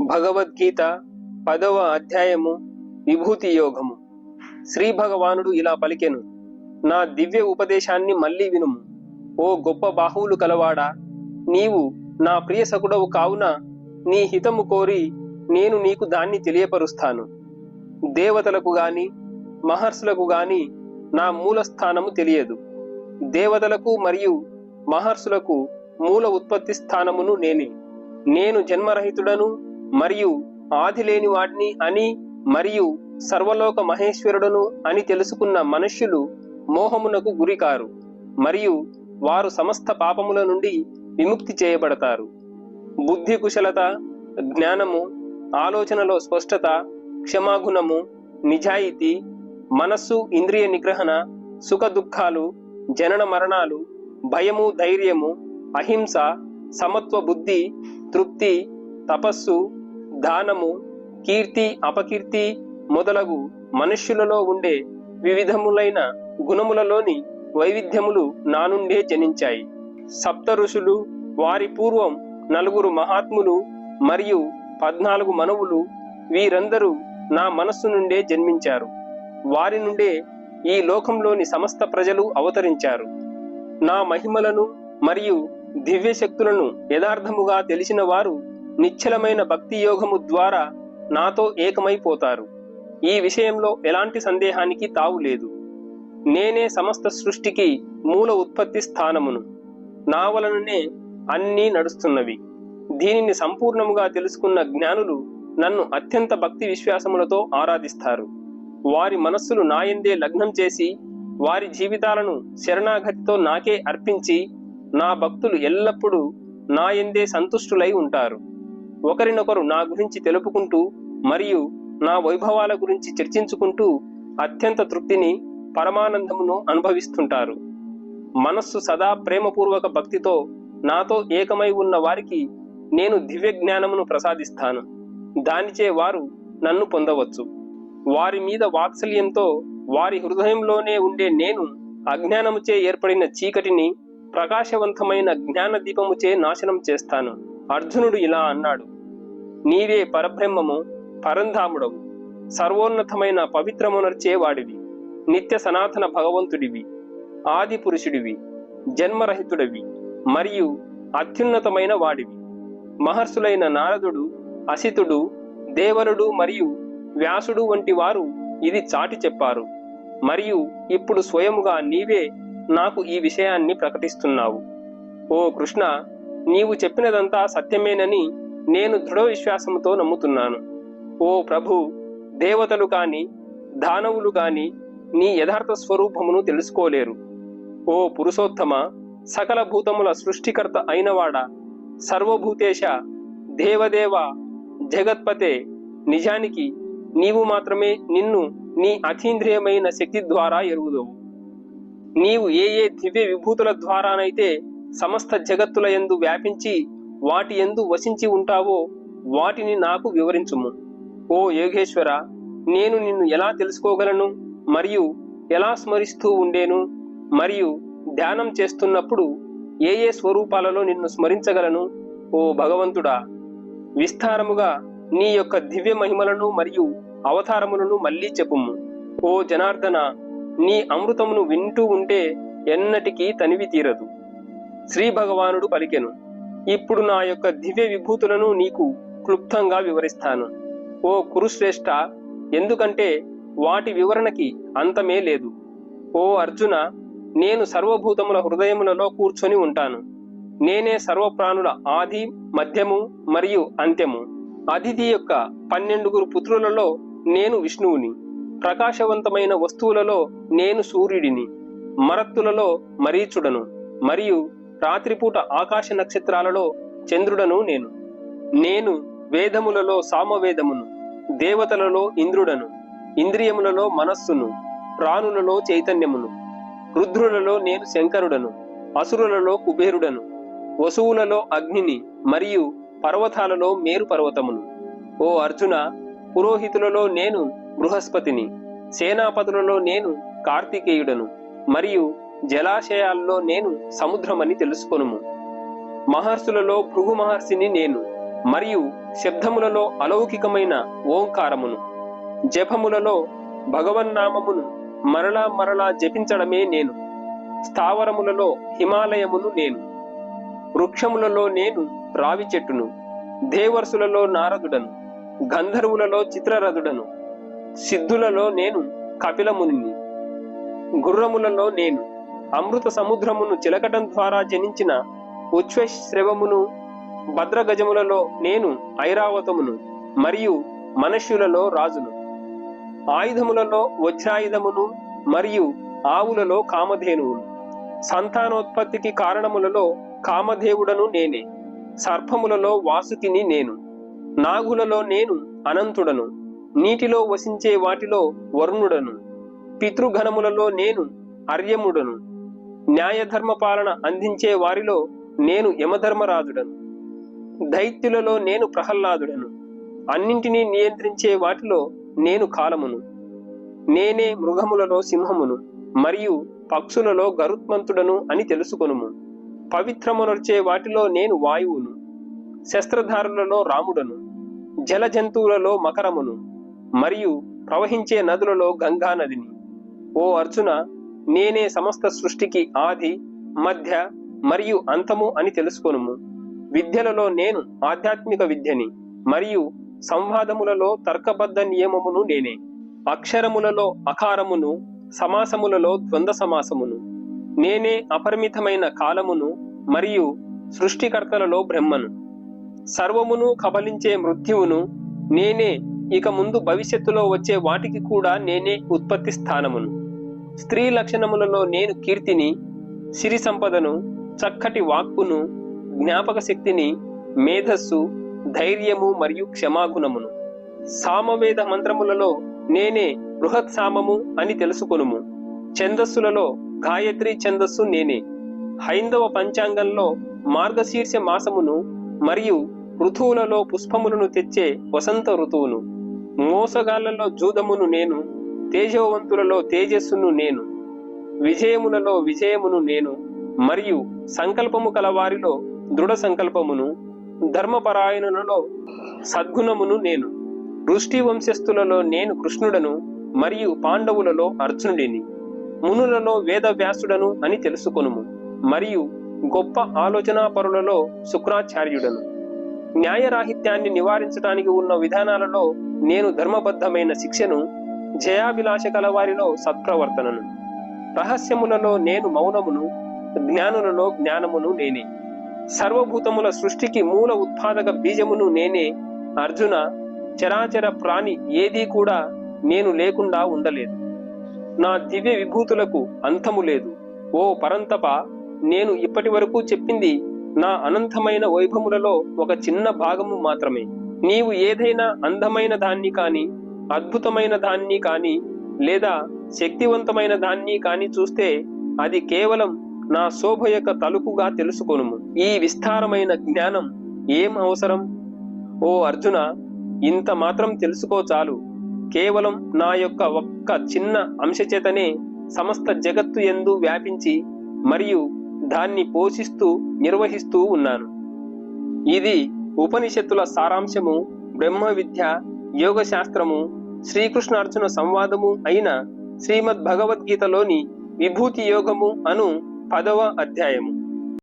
భగవద్గీత పదవ అధ్యాయము విభూతి యోగము. శ్రీ భగవానుడు ఇలా పలికెను నా దివ్య ఉపదేశాన్ని మళ్ళీ వినుము. ఓ గొప్ప బాహువులు కలవాడా? నీవు నా ప్రియ సకుడవు కావున నీ హితము కోరి నేను నీకు దాన్ని తెలియపరుస్తాను. దేవతలకు గాని మహర్షులకు గాని నా మూల స్థానము తెలియదు. దేవతలకు మరియు మహర్షులకు మూల ఉత్పత్తి స్థానమును నేనే. నేను జన్మరహితుడను మరియు ఆది లేని వాడిని అని మరియు సర్వలోక మహేశ్వరుడును అని తెలుసుకున్న మనుష్యులు మోహమునకు గురికారు మరియు వారు సమస్త పాపముల నుండి విముక్తి చేయబడతారు. బుద్ధి కుశలత జ్ఞానము ఆలోచనలో స్పష్టత క్షమాగుణము నిజాయితీ మనస్సు ఇంద్రియ నిగ్రహణ సుఖ దుఃఖాలు జనన మరణాలు భయము ధైర్యము అహింస సమత్వ బుద్ధి తృప్తి తపస్సు దానము కీర్తి అపకీర్తి మొదలగు మనుష్యులలో ఉండే వివిధములైన గుణములలోని వైవిధ్యములు నా నుండే జనించాయి. సప్త ఋషులు వారి పూర్వం నలుగురు మహాత్ములు మరియు పద్నాలుగు మనవులు వీరందరూ నా మనస్సు నుండే జన్మించారు. వారి నుండే ఈ లోకంలోని సమస్త ప్రజలు అవతరించారు. నా మహిమలను మరియు దివ్య శక్తులను యథార్థముగా తెలిసిన వారు నిశ్చలమైన భక్తి యోగము ద్వారా నాతో ఏకమైపోతారు. ఈ విషయంలో ఎలాంటి సందేహానికి తావు లేదు. నేనే సమస్త సృష్టికి మూల ఉత్పత్తి స్థానమును. నా వలననే అన్నీ నడుస్తున్నవి. దీనిని సంపూర్ణముగా తెలుసుకున్న జ్ఞానులు నన్ను అత్యంత భక్తి విశ్వాసములతో ఆరాధిస్తారు. వారి మనస్సులు నాయందే లగ్నం చేసి వారి జీవితాలను శరణాగతితో నాకే అర్పించి నా భక్తులు ఎల్లప్పుడూ నాయందే సంతుష్టులై ఉంటారు. ఒకరినొకరు నా గురించి తెలుపుకుంటూ మరియు నా వైభవాల గురించి చర్చించుకుంటూ అత్యంత తృప్తిని పరమానందమును అనుభవిస్తుంటారు. మనస్సు సదా ప్రేమపూర్వక భక్తితో నాతో ఏకమై ఉన్న వారికి నేను దివ్య జ్ఞానమును ప్రసాదిస్తాను. దానిచే వారు నన్ను పొందవచ్చు. వారి మీద వాత్సల్యంతో వారి హృదయంలోనే ఉండే నేను అజ్ఞానముచే ఏర్పడిన చీకటిని ప్రకాశవంతమైన జ్ఞాన దీపముచే నాశనం చేస్తాను. అర్జునుడు ఇలా అన్నాడు. నీవే పరబ్రహ్మము పరంధాముడవు. సర్వోన్నతమైన పవిత్రమునర్చే వాడివి. నిత్య సనాతన భగవంతుడివి. ఆది పురుషుడివి జన్మరహితుడివి. మరియు అత్యున్నతమైన వాడివి. మహర్షులైన నారదుడు అసితుడు దేవరుడు మరియు వ్యాసుడు వంటి వారు ఇది చాటి చెప్పారు. మరియు ఇప్పుడు స్వయముగా నీవే నాకు ఈ విషయాన్ని ప్రకటిస్తున్నావు. ఓ కృష్ణ నీవు చెప్పినదంతా సత్యమేనని నేను దృఢ విశ్వాసంతో నమ్ముతున్నాను. ఓ ప్రభు దేవతలు కాని దానవులు కాని నీ యథార్థ స్వరూపమును తెలుసుకోలేరు. ఓ పురుషోత్తమ సకల భూతముల సృష్టికర్త అయినవాడ? సర్వభూతేశ దేవదేవ జగత్పతే నిజానికి నీవు మాత్రమే నిన్ను నీ అతీంద్రియమైన శక్తి ద్వారా ఎరుగుదవు. నీవు ఏ ఏ దివ్య విభూతుల ద్వారానైతే సమస్త జగత్తుల యందు వ్యాపించి వాటి ఎందు వసించి ఉంటావో వాటిని నాకు వివరించుము. ఓ యోగేశ్వర నేను నిన్ను ఎలా తెలుసుకోగలను? మరియు ఎలా స్మరిస్తూ ఉండేను? మరియు ధ్యానం చేస్తున్నప్పుడు ఏ ఏ స్వరూపాలలో నిన్ను స్మరించగలను? ఓ భగవంతుడా విస్తారముగా నీ యొక్క దివ్య మహిమలను మరియు అవతారములను మళ్ళీ చెప్పుము. ఓ జనార్దన నీ అమృతమును వింటూ ఉంటే ఎన్నటికీ తనివి తీరదు. శ్రీ భగవానుడు పలికెను. ఇప్పుడు నా యొక్క దివ్య విభూతులను నీకు క్లుప్తంగా వివరిస్తాను. ఓ కురుశ్రేష్ఠ ఎందుకంటే వాటి వివరణకి అంతమే లేదు. ఓ అర్జున నేను సర్వభూతముల హృదయములలో కూర్చొని ఉంటాను. నేనే సర్వప్రాణుల ఆది మధ్యము మరియు అంత్యము. అతిథి యొక్క పన్నెండుగురు పుత్రులలో నేను విష్ణువుని. ప్రకాశవంతమైన వస్తువులలో నేను సూర్యుడిని. మరత్తులలో మరీచుడను. మరియు రాత్రిపూట ఆకాశ నక్షత్రాలలో చంద్రుడను నేను. నేను వేదములలో సామవేదమును దేవతలలో ఇంద్రుడను ఇంద్రియములలో మనస్సును ప్రాణులలో చైతన్యమును రుద్రులలో నేను శంకరుడను అసురులలో కుబేరుడను వసువులలో అగ్నిని మరియు పర్వతాలలో మేరు పర్వతమును. ఓ అర్జున పురోహితులలో నేను బృహస్పతిని సేనాపతులలో నేను కార్తికేయుడను మరియు జలాశయాల్లో నేను సముద్రమని తెలుసుకొనుము. మహర్షులలో భృగు మహర్షిని నేను మరియు శబ్దములలో అలౌకికమైన ఓంకారమును. జపములలో భగవన్నామమును మరలా మరలా జపించడమే నేను. స్థావరములలో హిమాలయమును నేను. వృక్షములలో నేను రావి చెట్టును. దేవర్సులలో నారదుడను. గంధర్వులలో చిత్రరథుడను. సిద్ధులలో నేను కపిలముని గుర్రములలో నేను అమృత సముద్రమును చిలకటం ద్వారా జనించిన ఉచ్ఛ్వశ్రవమును భద్రగజములలో నేను ఐరావతమును మరియు మనుష్యులలో రాజును. ఆయుధములలో వజ్రాయుధమును మరియు ఆవులలో కామధేనువును. సంతానోత్పత్తికి కారణములలో కామదేవుడను నేనే. సర్పములలో వాసుకిని నేను. నాగులలో నేను అనంతుడను. నీటిలో వసించే వాటిలో వరుణుడను. పితృఘనములలో నేను అర్యముడను. న్యాయధర్మ పాలన అందించే వారిలో నేను యమధర్మరాజుడను. దైత్యులలో నేను ప్రహ్లాదుడను. అన్నింటినీ నియంత్రించే వాటిలో నేను కాలమును. నేనే మృగములలో సింహమును మరియు పక్షులలో గరుత్మంతుడను అని తెలుసుకొనుము. పవిత్రమునర్చే వాటిలో నేను వాయువును. శస్త్రధారులలో రాముడను. జల జంతువులలో మకరమును మరియు ప్రవహించే నదులలో గంగా నదిని ఓ అర్జున నేనే సమస్త సృష్టికి ఆది మధ్య మరియు అంతము అని తెలుసుకొనుము. విద్యలలో నేను ఆధ్యాత్మిక విద్యని మరియు సంవాదములలో తర్కబద్ధ నియమమును నేనే. అక్షరములలో అకారమును సమాసములలో ద్వంద్వ సమాసమును. నేనే అపరిమితమైన కాలమును మరియు సృష్టికర్తలలో బ్రహ్మను. సర్వమును కబలించే మృత్యువును నేనే ఇక ముందు భవిష్యత్తులో వచ్చే వాటికి కూడా నేనే ఉత్పత్తి స్థానమును. స్త్రీ లక్షణములలో నేను కీర్తిని సిరి సంపదను చక్కటి వాక్కును జ్ఞాపక శక్తిని మేధస్సు ధైర్యము మరియు క్షమాగుణమును. సామవేద మంత్రములలో నేనే బృహత్ సామము అని తెలుసుకొనుము. ఛందస్సులలో గాయత్రి ఛందస్సు నేనే. హైందవ పంచాంగంలో మార్గశీర్ష మాసమును మరియు ఋతువులలో పుష్పములను తెచ్చే వసంత ఋతువును. మోసగాళ్ళలో జూదమును నేను తేజవంతులలో తేజస్సును నేను విజయములలో విజయమును నేను మరియు సంకల్పము కలవారిలో దృఢ సంకల్పమును ధర్మపరాయణులలో సద్గుణమును నేను వృష్టి వంశస్థులలో నేను కృష్ణుడను మరియు పాండవులలో అర్జునుడిని మునులలో వేదవ్యాసుడను అని తెలుసుకొనుము మరియు గొప్ప ఆలోచనాపరులలో శుక్రాచార్యుడను. న్యాయరాహిత్యాన్ని నివారించడానికి ఉన్న విధానాలలో నేను ధర్మబద్ధమైన శిక్షను జయాభిలాష కలవారిలో సత్ప్రవర్తనను. రహస్యములలో నేను మౌనమును జ్ఞానులలో జ్ఞానమును నేనే. సర్వభూతముల సృష్టికి మూల ఉత్పాదక బీజమును నేనే. అర్జున చరాచర ప్రాణి ఏదీ కూడా నేను లేకుండా ఉండలేదు. నా దివ్య విభూతులకు అంతము లేదు. ఓ పరంతప నేను ఇప్పటి వరకు చెప్పింది నా అనంతమైన వైభవములలో ఒక చిన్న భాగము మాత్రమే. నీవు ఏదైనా అందమైన దాన్ని కానీ అద్భుతమైన దాన్ని కాని లేదా శక్తివంతమైన దాన్ని కాని చూస్తే అది కేవలం నా శోభ యొక్క తలుపుగా తెలుసుకొనుము. ఈ విస్తారమైన జ్ఞానం ఏం అవసరం? ఓ అర్జున ఇంత మాత్రం తెలుసుకో చాలు. కేవలం నా యొక్క ఒక్క చిన్న అంశచేతనే సమస్త జగత్తు ఎందు వ్యాపించి మరియు దాన్ని పోషిస్తూ నిర్వహిస్తూ ఉన్నాను. ఇది ఉపనిషత్తుల సారాంశము బ్రహ్మ విద్య యోగ శాస్త్రము శ్రీకృష్ణార్జున సంవాదము అయిన శ్రీమద్ భగవద్గీతలోని విభూతి యోగము అను పదవ అధ్యాయము.